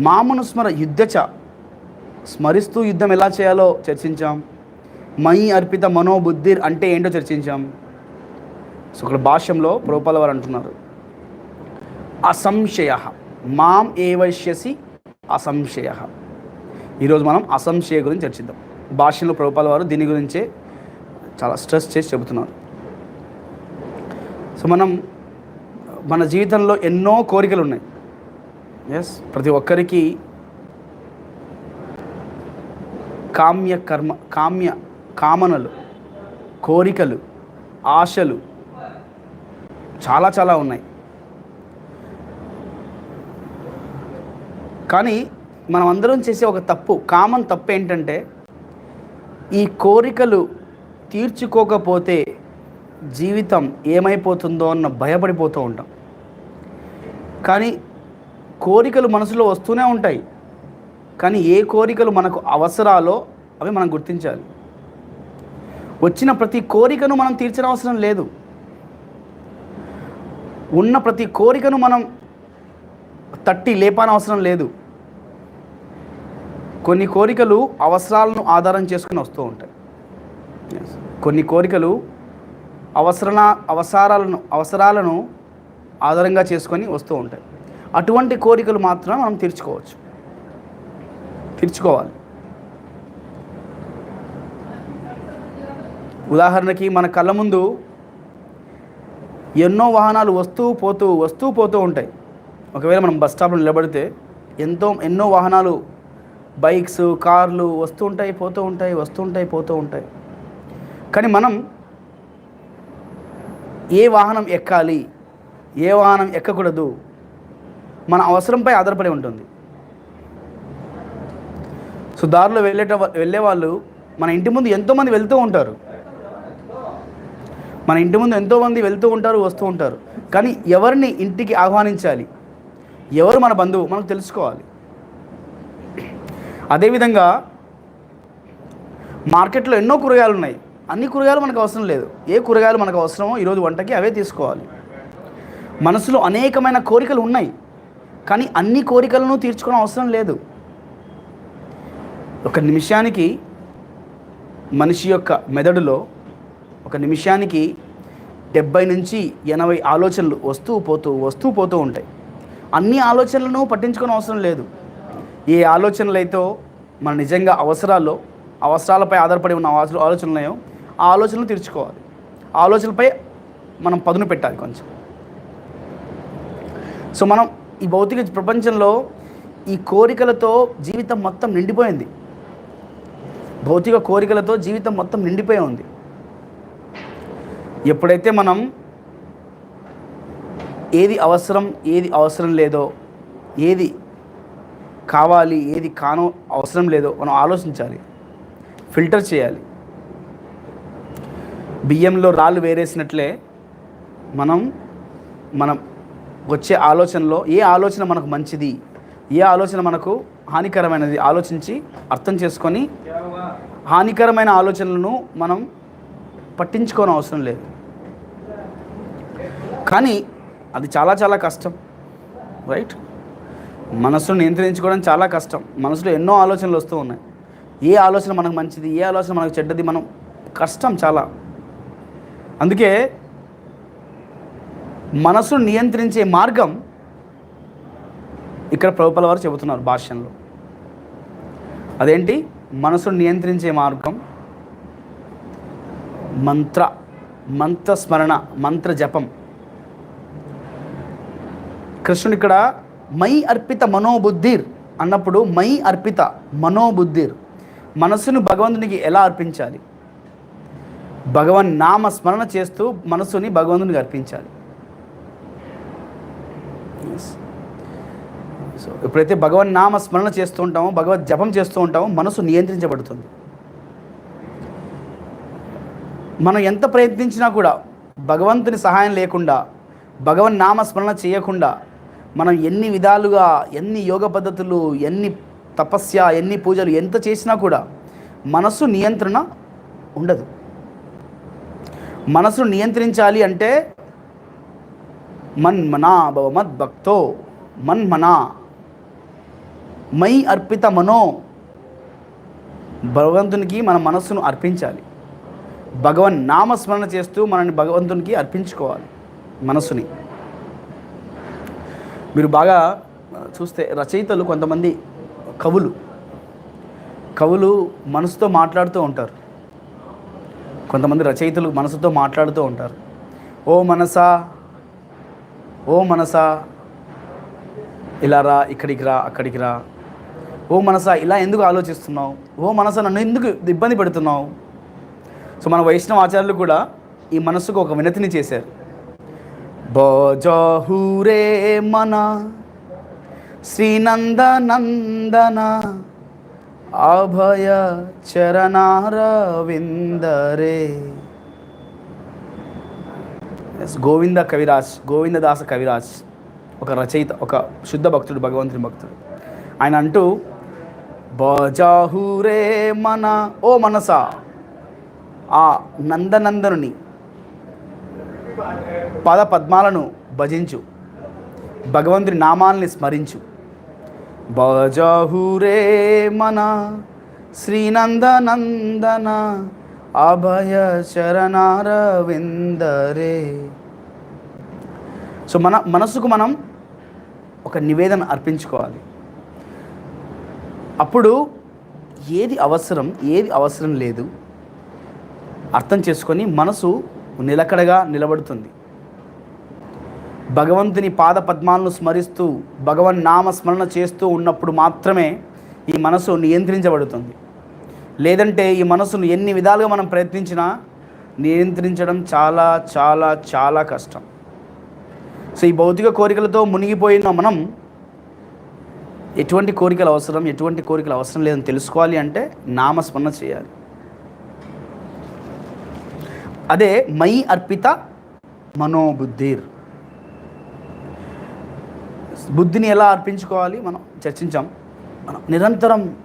మామను స్మర యుద్ధచ. స్మరిస్తూ యుద్ధం ఎలా చేయాలో చర్చించాం. మయి అర్పిత మనోబుద్ధిర్ అంటే ఏంటో చర్చించాం. సో ఇక్కడ భాష్యంలో ప్రోపాల వారు అంటున్నారు. అసంశయ. మాం ఏవైష్యసి అసంశయ. ఈరోజు మనం అసంశయ గురించి చర్చిద్దాం. భాషలో ప్రభుపాల వారు దీని గురించే చాలా స్ట్రెస్ చేసి చెబుతున్నారు. సో మనం మన జీవితంలో ఎన్నో కోరికలు ఉన్నాయి ఎస్ ప్రతి ఒక్కరికి కామ్య కర్మ కామ్య కామనలు కోరికలు ఆశలు చాలా చాలా ఉన్నాయి. కానీ మనం అందరం చేసే ఒక తప్పు కామన్ తప్పు ఏంటంటే ఈ కోరికలు తీర్చుకోకపోతే జీవితం ఏమైపోతుందో అన్న భయపడిపోతూ ఉంటాం. కానీ కోరికలు మనసులో వస్తూనే ఉంటాయి. కానీ ఏ కోరికలు మనకు అవసరాలో అవి మనం గుర్తించాలి. వచ్చిన ప్రతి కోరికను మనం తీర్చిన అవసరం లేదు. ఉన్న ప్రతి కోరికను మనం తట్టి లేపానవసరం లేదు. కొన్ని కోరికలు అవసరాలను ఆధారం చేసుకుని వస్తూ ఉంటాయి. కొన్ని కోరికలు అవసరణ అవసరాలను అవసరాలను ఆధారంగా చేసుకొని వస్తూ ఉంటాయి. అటువంటి కోరికలు మాత్రం మనం తీర్చుకోవచ్చు. తీర్చుకోవాలి. ఉదాహరణకి మన కళ్ళ ముందు ఎన్నో వాహనాలు వస్తూ పోతూ వస్తూ పోతూ ఉంటాయి. ఒకవేళ మనం బస్ స్టాప్లో నిలబడితే ఎంతో ఎన్నో వాహనాలు బైక్స్ కార్లు వస్తూ ఉంటాయి పోతూ ఉంటాయి వస్తూ ఉంటాయి పోతూ ఉంటాయి. కానీ మనం ఏ వాహనం ఎక్కాలి ఏ వాహనం ఎక్కకూడదు మన అవసరంపై ఆధారపడి ఉంటుంది. సో దారిలో వెళ్ళేట వెళ్ళే వాళ్ళు మన ఇంటి ముందు ఎంతోమంది వెళ్తూ ఉంటారు. మన ఇంటి ముందు ఎంతోమంది వెళ్తూ ఉంటారు వస్తూ ఉంటారు. కానీ ఎవరిని ఇంటికి ఆహ్వానించాలి? ఎవరు మన బంధువు? మనకు తెలుసుకోవాలి. అదేవిధంగా మార్కెట్లో ఎన్నో కూరగాయలు ఉన్నాయి. అన్ని కూరగాయలు మనకు అవసరం లేదు. ఏ కూరగాయలు మనకు అవసరమో ఈరోజు వంటకి అవే తీసుకోవాలి. మనసులో అనేకమైన కోరికలు ఉన్నాయి. కానీ అన్ని కోరికలను తీర్చుకోవడం అవసరం లేదు. ఒక నిమిషానికి మనిషి యొక్క మెదడులో ఒక నిమిషానికి డెబ్బై నుంచి ఎనభై ఆలోచనలు వస్తూ పోతూ వస్తూ పోతూ ఉంటాయి. అన్ని ఆలోచనలను పట్టించుకోవడం అవసరం లేదు. ఏ ఆలోచనలైతే మన నిజంగా అవసరాల్లో అవసరాలపై ఆధారపడి ఉన్న ఆలోచనలయో ఆ ఆలోచనలు తీర్చుకోవాలి. ఆలోచనలపై మనం పదును పెట్టాలి కొంచెం. సో మనం ఈ భౌతిక ప్రపంచంలో ఈ కోరికలతో జీవితం మొత్తం నిండిపోయింది. భౌతిక కోరికలతో జీవితం మొత్తం నిండిపోయి ఉంది. ఎప్పుడైతే మనం ఏది అవసరం ఏది అవసరం లేదో ఏది కావాలి ఏది కానో అవసరం లేదో మనం ఆలోచించాలి ఫిల్టర్ చేయాలి. బియ్యంలో రాళ్ళు వేరేసినట్లే మనం మనం వచ్చే ఆలోచనలో ఏ ఆలోచన మనకు మంచిది ఏ ఆలోచన మనకు హానికరమైనది ఆలోచించి అర్థం చేసుకొని హానికరమైన ఆలోచనలను మనం పట్టించుకోని అవసరం లేదు. కానీ అది చాలా చాలా కష్టం రైట్? మనసును నియంత్రించుకోవడం చాలా కష్టం. మనసులో ఎన్నో ఆలోచనలు వస్తూ ఉన్నాయి. ఏ ఆలోచన మనకు మంచిది ఏ ఆలోచన మనకు చెడ్డది మనం కష్టం చాలా. అందుకే మనసును నియంత్రించే మార్గం ఇక్కడ ప్రభుపల వారు చెబుతున్నారు భాష్యంలో. అదేంటి? మనసును నియంత్రించే మార్గం మంత్ర మంత్ర స్మరణ మంత్ర జపం కృష్ణుడు ఇక్కడ మై అర్పిత మనోబుద్ధిర్ అన్నప్పుడు మై అర్పిత మనోబుద్ధిర్. మనసును భగవంతునికి ఎలా అర్పించాలి? భగవన్ నామ స్మరణ చేస్తూ మనసుని భగవంతునికి అర్పించాలి. సో ఎప్పుడైతే భగవన్ నామ స్మరణ చేస్తూ ఉంటామో భగవత్ జపం చేస్తూ ఉంటామో మనసు నియంత్రించబడుతుంది. మనం ఎంత ప్రయత్నించినా కూడా భగవంతుని సహాయం లేకుండా భగవన్ నామ స్మరణ చేయకుండా మనం ఎన్ని విధాలుగా ఎన్ని యోగ పద్ధతులు ఎన్ని తపస్య ఎన్ని పూజలు ఎంత చేసినా కూడా మనసు నియంత్రణ ఉండదు. మనసును నియంత్రించాలి అంటే మన్మనా భవ భక్తో మన్మనా మై అర్పిత మనో. భగవంతునికి మన మనస్సును అర్పించాలి. భగవన్ నామస్మరణ చేస్తూ మనని భగవంతునికి అర్పించుకోవాలి మనస్సుని. మీరు బాగా చూస్తే రచయితలు కొంతమంది కవులు. కవులు మనసుతో మాట్లాడుతూ ఉంటారు. కొంతమంది రచయితలు మనసుతో మాట్లాడుతూ ఉంటారు. ఓ మనసా ఓ మనసా ఇలా రా ఇక్కడికి రా అక్కడికి రా. ఓ మనసా ఇలా ఎందుకు ఆలోచిస్తున్నావు? ఓ మనసా నన్ను ఎందుకు ఇబ్బంది పెడుతున్నావు? సో మన వైష్ణవ ఆచార్యులు కూడా ఈ మనస్సుకు ఒక వినతిని చేశారు. బోజహూరే మన శ్రీనందనందన అభయ చరణారవిందరే. ఎస్ గోవింద కవిరాజ్ గోవిందదాస కవిరాజ్ ఒక రచయిత ఒక శుద్ధ భక్తుడు భగవంతుని భక్తుడు. ఆయన అంటూ బజాహూరే మన ఓ మనసా ఆ నందనందనుని పద పద్మాలను భజించు. భగవంతుని నామాల్ని స్మరించు. బజాహూరే మన శ్రీనందనందన అభయ శరణారవిందరే సో మన మనసుకు మనం ఒక నివేదన అర్పించుకోవాలి. అప్పుడు ఏది అవసరం ఏది అవసరం లేదు అర్థం చేసుకొని మనసు నిలకడగా నిలబడుతుంది. భగవంతుని పాద పద్మాలను స్మరిస్తూ భగవన్ నామ స్మరణ చేస్తూ ఉన్నప్పుడు మాత్రమే ఈ మనసు నియంత్రించబడుతుంది. లేదంటే ఈ మనసును ఎన్ని విధాలుగా మనం ప్రయత్నించినా నియంత్రించడం చాలా చాలా చాలా కష్టం. సో ఈ భౌతిక కోరికలతో మునిగిపోయిన మనం ఎటువంటి కోరికలు అవసరం ఎటువంటి కోరికలు అవసరం లేదని తెలుసుకోవాలి అంటే నామస్మరణ చేయాలి. అదే మై అర్పిత మనోబుద్ధిర్. బుద్ధిని ఎలా అర్పించుకోవాలి? మనం చర్చించాం. మనం నిరంతరం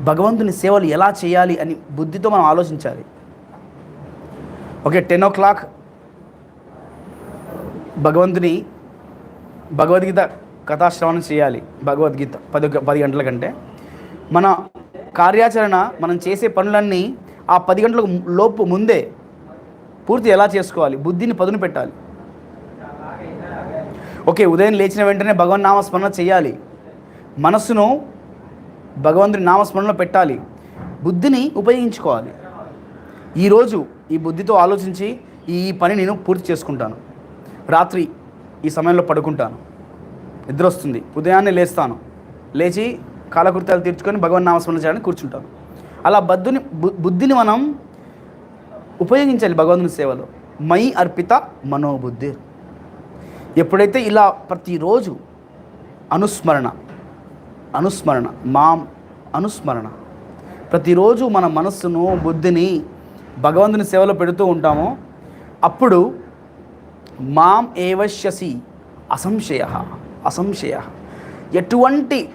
భగవంతుని సేవలు ఎలా చేయాలి అని బుద్ధితో మనం ఆలోచించాలి. ఓకే టెన్ ఓ క్లాక్ భగవంతుని భగవద్గీత కథాశ్రవణం చేయాలి. భగవద్గీత పది పది గంటల కంటే. మన కార్యాచరణ మనం చేసే పనులన్నీ ఆ పది గంటల లోపు ముందే పూర్తి ఎలా చేసుకోవాలి? బుద్ధిని పదును పెట్టాలి. ఓకే ఉదయం లేచిన వెంటనే భగవన్ నామస్మరణ చేయాలి. మనస్సును భగవంతుని నామస్మరణలో పెట్టాలి. బుద్ధిని ఉపయోగించుకోవాలి. ఈరోజు ఈ బుద్ధితో ఆలోచించి ఈ పని నేను పూర్తి చేసుకుంటాను. రాత్రి ఈ సమయంలో పడుకుంటాను. నిద్ర వస్తుంది ఉదయాన్నే లేస్తాను. లేచి కాలకృత్యాలు తీర్చుకొని భగవన్ నామస్మరణ చేయడానికి కూర్చుంటాను. అలా బద్దుని బుద్ధిని మనం ఉపయోగించాలి భగవంతుని సేవలో. మై అర్పిత మనోబుద్ధి. ఎప్పుడైతే ఇలా ప్రతిరోజు అనుస్మరణ అనుస్మరణ మాం అనుస్మరణ. ప్రతిరోజు మన మనస్సును బుద్ధిని భగవంతుని సేవలో పెడుతూ ఉంటామో. అప్పుడు మాం ఏవశ్యసి అసంశయ అసంశయ. ఎటువంటి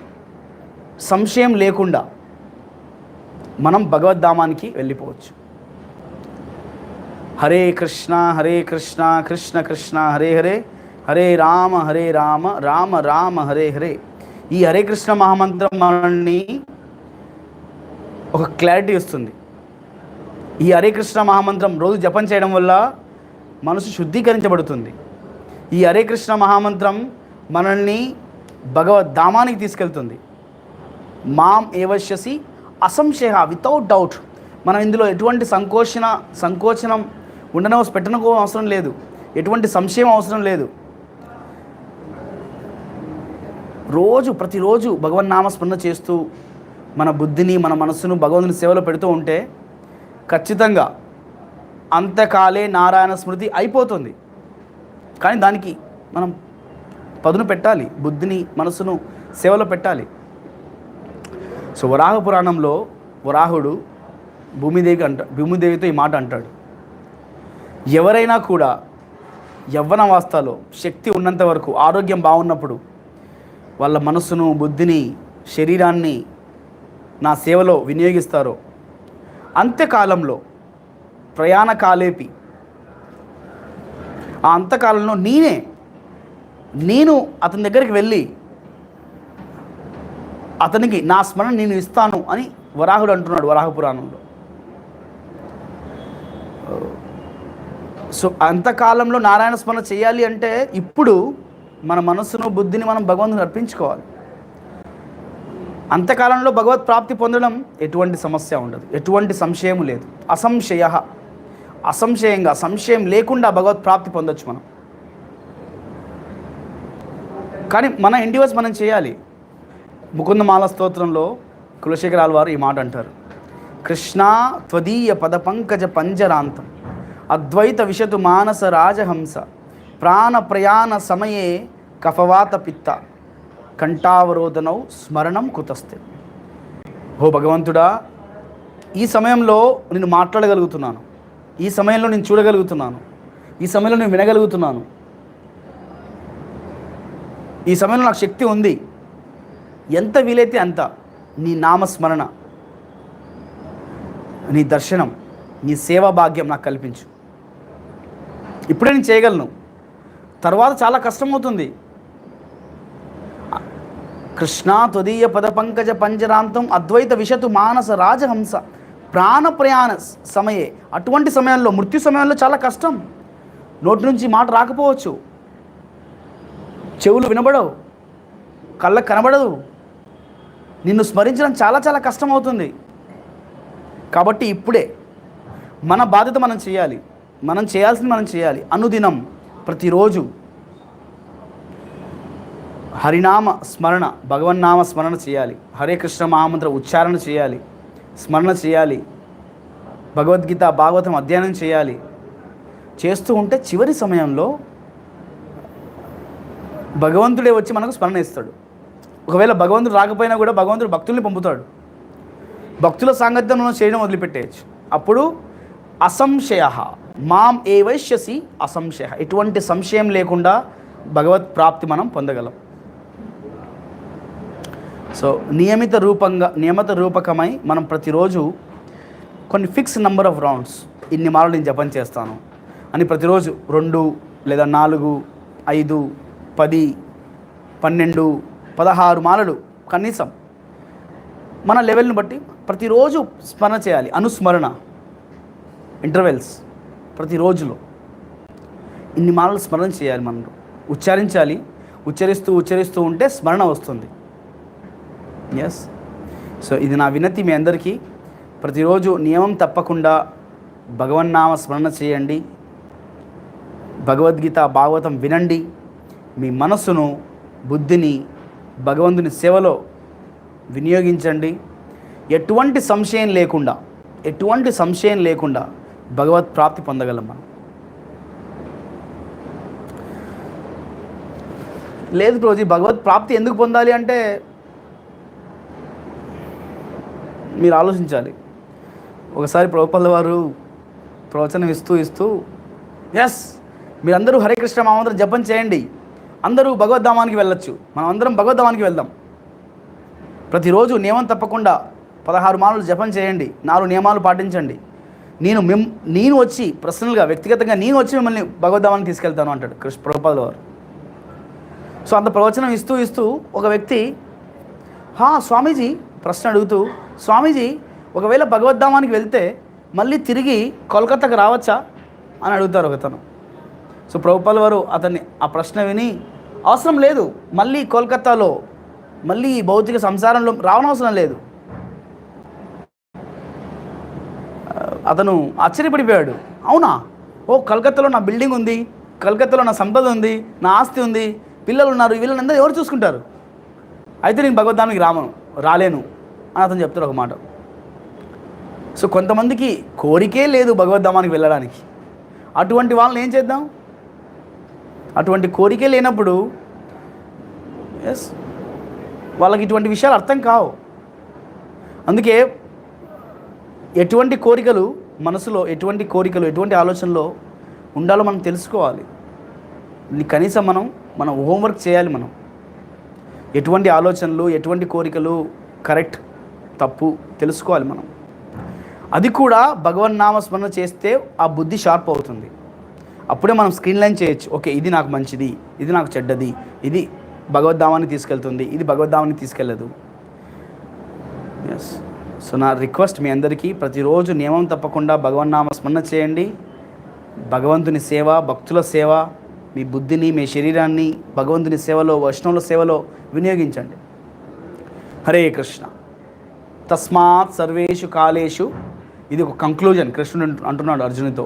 సంశయం లేకుండా మనం భగవద్ధామానికి వెళ్ళిపోవచ్చు. హరే కృష్ణ హరే కృష్ణ కృష్ణ కృష్ణ హరే హరే హరే రామ హరే రామ రామ రామ హరే హరే. ఈ హరే కృష్ణ మహామంత్రం మనల్ని ఒక క్లారిటీ ఇస్తుంది. ఈ హరే కృష్ణ మహామంత్రం రోజు జపం చేయడం వల్ల మనసు శుద్ధీకరించబడుతుంది. ఈ హరే కృష్ణ మహామంత్రం మనల్ని భగవద్ధామానికి తీసుకెళ్తుంది. మాం ఏవశ్యసి అసంశయ వితౌట్ డౌట్ మనం ఇందులో ఎటువంటి సంకోచన సంకోచనం ఉండనవస పెట్టనుకో అవసరం లేదు. ఎటువంటి సంశయం అవసరం లేదు. రోజు ప్రతిరోజు భగవన్ నామస్మరణ చేస్తూ మన బుద్ధిని మన మనస్సును భగవంతుని సేవలో పెడుతూ ఉంటే ఖచ్చితంగా అంతకాలే నారాయణ స్మృతి అయిపోతుంది. కానీ దానికి మనం పదును పెట్టాలి. బుద్ధిని మనసును సేవలో పెట్టాలి. సో వరాహ పురాణంలో వరాహుడు భూమిదేవి అంట భూమిదేవితో ఈ మాట అంటాడు. ఎవరైనా కూడా యవ్వన వాస్తాలో శక్తి ఉన్నంత వరకు ఆరోగ్యం బాగున్నప్పుడు వాళ్ళ మనస్సును బుద్ధిని శరీరాన్ని నా సేవలో వినియోగిస్తారో. అంత్యకాలంలో ప్రయాణ కాలేపి ఆ అంతకాలంలో నేనే నేను అతని దగ్గరికి వెళ్ళి అతనికి నా స్మరణ నేను ఇస్తాను అని వరాహుడు అంటున్నాడు వరాహ పురాణంలో. సో అంతకాలంలో నారాయణ స్మరణ చేయాలి అంటే ఇప్పుడు మన మనస్సును బుద్ధిని మనం భగవంతుని అర్పించుకోవాలి. అంతకాలంలో భగవత్ ప్రాప్తి పొందడం ఎటువంటి సమస్య ఉండదు. ఎటువంటి సంశయం లేదు. అసంశయ. అసంశయంగా సంశయం లేకుండా భగవత్ ప్రాప్తి పొందొచ్చు మనం. కానీ మన ఇండివర్స్ మనం చేయాలి. ముకుందమాల స్తోత్రంలో కులశేఖరాల వారు ఈ మాట అంటారు. కృష్ణా త్వదీయ పద పంకజ పంజరాంతం. అద్వైత విశతు మానస రాజహంస. ప్రాణ ప్రయాణ సమయే కఫవాత పిత్త. కంఠావరోధనౌ స్మరణం కుతస్తే ఓ భగవంతుడా ఈ సమయంలో నేను మాట్లాడగలుగుతున్నాను. ఈ సమయంలో నేను చూడగలుగుతున్నాను. ఈ సమయంలో నేను వినగలుగుతున్నాను. ఈ సమయంలో నాకు శక్తి ఉంది. ఎంత వీలైతే అంత నీ నామస్మరణ నీ దర్శనం నీ సేవా భాగ్యం నాకు కల్పించు. ఇప్పుడే నేను చేయగలను. తర్వాత చాలా కష్టమవుతుంది. కృష్ణా త్వదీయ పద పంకజ పంజరాంతం అద్వైత విషతు మానస రాజహంస ప్రాణ ప్రయాణ సమయే. అటువంటి సమయంలో మృత్యు సమయంలో చాలా కష్టం. నోటి నుంచి మాట రాకపోవచ్చు. చెవులు వినబడవు. కళ్ళకు కనబడదు. నిన్ను స్మరించడం చాలా చాలా కష్టం అవుతుంది కాబట్టి ఇప్పుడే మన బాధ్యత మనం చేయాలి. మనం చేయాల్సింది మనం చేయాలి. అనుదినం ప్రతిరోజు హరినామ స్మరణ భగవన్నామ స్మరణ చేయాలి. హరే కృష్ణ మహామంత్ర ఉచ్చారణ చేయాలి. స్మరణ చేయాలి. భగవద్గీత భాగవతం అధ్యయనం చేయాలి. చేస్తూ ఉంటే చివరి సమయంలో భగవంతుడే వచ్చి మనకు స్మరణ ఇస్తాడు. ఒకవేళ భగవంతుడు రాకపోయినా కూడా భగవంతుడు భక్తుల్ని పంపుతాడు. భక్తుల సాంగత్యం మనం చేయడం వదిలిపెట్టేయచ్చు. అప్పుడు అసంశయ. మాం ఏ వైశ్యసి అసంశయ. ఎటువంటి సంశయం లేకుండా భగవత్ ప్రాప్తి మనం పొందగలం. సో నియమిత రూపంగా నియమిత రూపకమై మనం ప్రతిరోజు కొన్ని ఫిక్స్ నెంబర్ ఆఫ్ రౌండ్స్ ఇన్ని మార్లు నేను జపం చేస్తాను అని ప్రతిరోజు రెండు లేదా నాలుగు ఐదు పది పన్నెండు పదహారు మాలలు కనీసం మన లెవెల్ని బట్టి ప్రతిరోజు స్మరణ చేయాలి. అనుస్మరణ. ఇంటర్వెల్స్. ప్రతిరోజులో ఇన్ని మాలలు స్మరణ చేయాలి మనం. ఉచ్చరించాలి. ఉచ్చరిస్తూ ఉచ్చరిస్తూ ఉంటే స్మరణ వస్తుంది. ఎస్ సో ఇది నా వినతి మీ అందరికీ. ప్రతిరోజు నియమం తప్పకుండా భగవన్నామ స్మరణ చేయండి. భగవద్గీత భాగవతం వినండి. మీ మనస్సును బుద్ధిని భగవంతుని సేవలో వినియోగించండి. ఎటువంటి సంశయం లేకుండా ఎటువంటి సంశయం లేకుండా భగవత్ ప్రాప్తి పొందగలం మనం. లేదు ప్రోజీ భగవత్ ప్రాప్తి ఎందుకు పొందాలి అంటే మీరు ఆలోచించాలి. ఒకసారి ప్రభుపల్ల వారు ప్రవచనం ఇస్తూ ఇస్తూ ఎస్ మీరందరూ హరే కృష్ణ జపం చేయండి. అందరూ భగవద్ధామానికి వెళ్ళొచ్చు. మనం అందరం భగవద్ధామానికి వెళ్దాం. ప్రతిరోజు నియమం తప్పకుండా పదహారు మాలలు జపం చేయండి. నాలుగు నియమాలు పాటించండి. నేను మిమ్ నేను వచ్చి పర్సనల్గా వ్యక్తిగతంగా నేను వచ్చి మిమ్మల్ని భగవద్ధామానికి తీసుకెళ్తాను అంటాడు కృష్ణ ప్రభుపాద వారు. సో అంత ప్రవచనం ఇస్తూ ఇస్తూ ఒక వ్యక్తి హా స్వామీజీ ప్రశ్న అడుగుతూ స్వామీజీ ఒకవేళ భగవద్ధామానికి వెళ్తే మళ్ళీ తిరిగి కోల్కతాకు రావచ్చా? అని అడుగుతారు ఒకతను. సో ప్రభుపాల్ వారు అతన్ని ఆ ప్రశ్న విని అవసరం లేదు మళ్ళీ కోల్కతాలో మళ్ళీ భౌతిక సంసారంలో రావనవసరం లేదు. అతను ఆశ్చర్యపడిపోయాడు. అవునా? ఓ కలకత్తాలో నా బిల్డింగ్ ఉంది కలకత్తాలో నా సంపద ఉంది నా ఆస్తి ఉంది పిల్లలు ఉన్నారు వీళ్ళని అందరూ ఎవరు చూసుకుంటారు? అయితే నేను భగవద్ధానికి రామను రాలేను అని అతను చెప్తాడు ఒక మాట. సో కొంతమందికి కోరికే లేదు భగవద్ధామానికి వెళ్ళడానికి. అటువంటి వాళ్ళని ఏం చేద్దాం? అటువంటి కోరికే లేనప్పుడు ఎస్ వాళ్ళకి ఇటువంటి విషయాలు అర్థం కావు. అందుకే ఎటువంటి కోరికలు మనసులో ఎటువంటి కోరికలు ఎటువంటి ఆలోచనలో ఉండాలో మనం తెలుసుకోవాలి. కనీసం మనం మనం హోంవర్క్ చేయాలి మనం. ఎటువంటి ఆలోచనలు ఎటువంటి కోరికలు కరెక్ట్ తప్పు తెలుసుకోవాలి మనం. అది కూడా భగవన్ నామస్మరణ చేస్తే ఆ బుద్ధి షార్ప్ అవుతుంది. అప్పుడే మనం స్క్రీన్ లైన్ చేయొచ్చు. ఓకే ఇది నాకు మంచిది ఇది నాకు చెడ్డది ఇది భగవద్ధామాన్ని తీసుకెళ్తుంది ఇది భగవద్ధామాన్ని తీసుకెళ్ళదు ఎస్ సో నా రిక్వెస్ట్ మీ అందరికీ ప్రతిరోజు నియమం తప్పకుండా భగవన్నామ స్మరణ చేయండి. భగవంతుని సేవ భక్తుల సేవ మీ బుద్ధిని మీ శరీరాన్ని భగవంతుని సేవలో వైష్ణవుల సేవలో వినియోగించండి. హరే కృష్ణ. తస్మాత్ సర్వేషు కాలేషు ఇది ఒక కంక్లూజన్ కృష్ణుడు అంటున్నాడు అర్జునుతో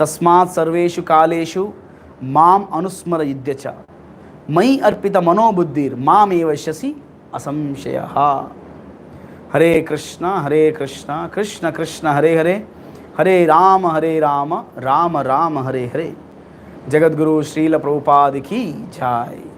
తస్మాత్ సర్వేషు కాలేషు మాం అనుస్మర యుద్ధచ మై అర్పిత మనోబుద్ధిర్ మామేవ అసంశయ. అసంశయ హరే కృష్ణ హరే కృష్ణ కృష్ణ కృష్ణ హరే హరే హరే రామ హరే రామ రామ రామ హరే హరే జగద్గురు శ్రీల ప్రభుపాదికి జాయ్